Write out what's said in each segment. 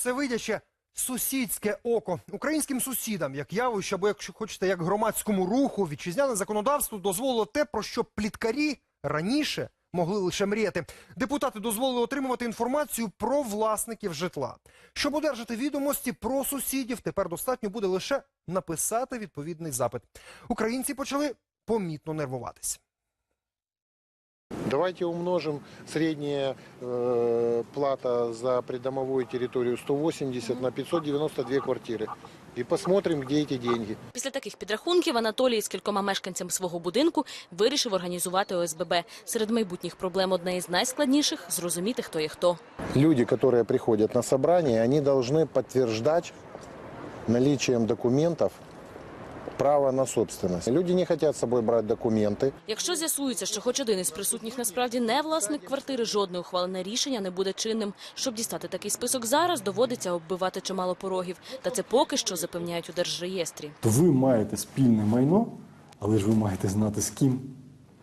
всевидяче сусідське око українським сусідам, як явище, або якщо хочете, як громадському руху, вітчизняне законодавство дозволило те, про що пліткарі раніше могли лише мріяти. Депутати дозволили отримувати інформацію про власників житла. Щоб одержати відомості про сусідів, тепер достатньо буде лише написати відповідний запит. Українці почали помітно нервуватись. Давайте умножим средняя э, плата за придомовую территорию 180 на 592 квартиры. И посмотрим, где эти деньги. Після таких підрахунків Анатолій з кількома мешканцями свого будинку вирішив організувати ОСББ. Серед майбутніх проблем одне із найскладніших – зрозуміти, хто є хто. Люди, которые приходят на собрание, они должны подтверждать наличием документов право на собственность. Люди не хотят з собою брати документи. Якщо з'ясується, що хоч один із присутніх насправді не власник квартири, жодне ухвалене рішення не буде чинним. Щоб дістати такий список зараз, доводиться оббивати чимало порогів. Та це поки що запевняють у держреєстрі. то ви маєте спільне майно, але ж ви маєте знати з ким.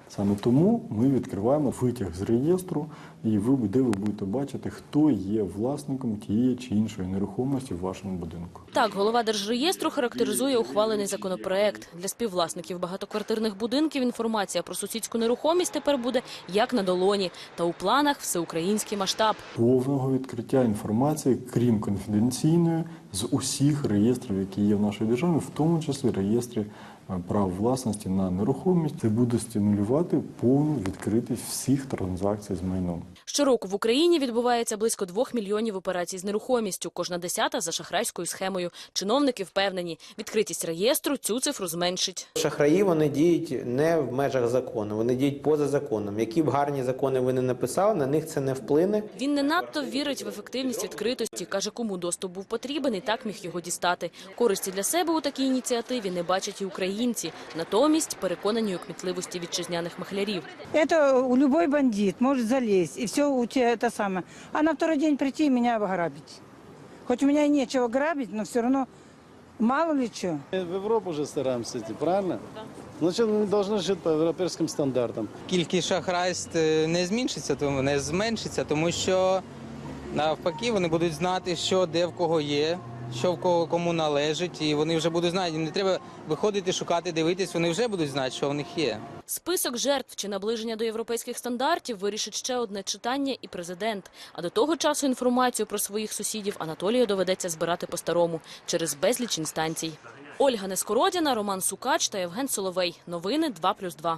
Саме тому ми відкриваємо витяг з реєстру, і ви, де ви будете бачити, хто є власником тієї чи іншої нерухомості в вашому будинку. Так, голова держреєстру характеризує ухвалений законопроект. Для співвласників багатоквартирних будинків інформація про сусідську нерухомість тепер буде як на долоні. Та у планах всеукраїнський масштаб. Повного відкриття інформації, крім конфіденційної, з усіх реєстрів, які є в нашій державі, в тому числі реєстрі е, прав власності на нерухомість. Це буде стимулювати повну відкритість всіх транзакцій з майном. Щороку в Україні відбувається близько двох мільйонів операцій з нерухомістю. Кожна десята за шахрайською схемою. Чиновники впевнені, відкритість реєстру цю цифру зменшить. Шахраї вони діють не в межах закону, вони діють поза законом. Які б гарні закони ви не написали, на них це не вплине. Він не надто вірить в ефективність відкритості. каже, кому доступ був потрібен, і так міг його дістати. Користі для себе у такій ініціативі не бачать і українці. Натомість переконані у кмітливості вітчизняних махлярів. Это у любой бандит может залезть, и все у тебя это самое. А на второй день прийти и меня ограбить. Хоть у меня и нечего грабить, но все равно мало ли что. В Европу уже стараемся идти, правильно? Значит, мы должны жить по европейским стандартам. кількість шахрайств е, не зменшиться, тому не зменшиться, тому що навпаки вони будуть знати, що де в кого є, що в кого кому належить, і вони вже будуть знати. Не треба виходити, шукати, дивитись. Вони вже будуть знати, що в них є. Список жертв чи наближення до європейських стандартів вирішить ще одне читання і президент. А до того часу інформацію про своїх сусідів Анатолію доведеться збирати по-старому через безліч інстанцій. Ольга Нескородіна, Роман Сукач та Євген Соловей. Новини 2+,2.